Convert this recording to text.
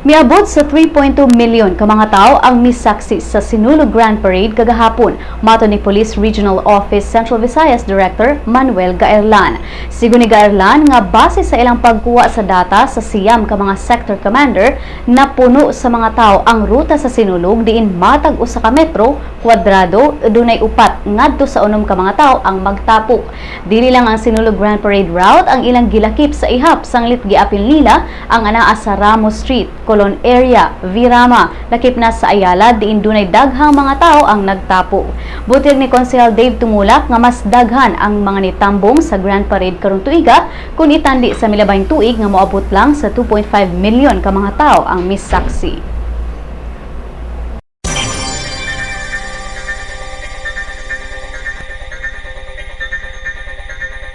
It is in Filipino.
Miabot sa 3.2 milyon ka mga tao ang misaksi sa Sinulog Grand Parade kagahapon, mato ni Police Regional Office Central Visayas Director Manuel Gaerlan. Sigo ni Gaerlan nga base sa ilang pagkuha sa data sa siyam ka mga sector commander na puno sa mga tao ang ruta sa Sinulog diin matag usa ka metro kwadrado dunay upat ngadto sa unom ka mga tao ang magtapok. Dili lang ang Sinulog Grand Parade route ang ilang gilakip sa ihap sanglit giapil nila ang anaa sa Ramos Street, Colon area, Virama, lakip na sa Ayala diin dunay daghang mga tao ang nagtapo. Butir ni Konsehal Dave Tumulak nga mas daghan ang mga nitambong sa Grand Parade karong tuiga kun itandi sa milabayng tuig nga moabot lang sa 2.5 milyon ka mga tao ang misaksi.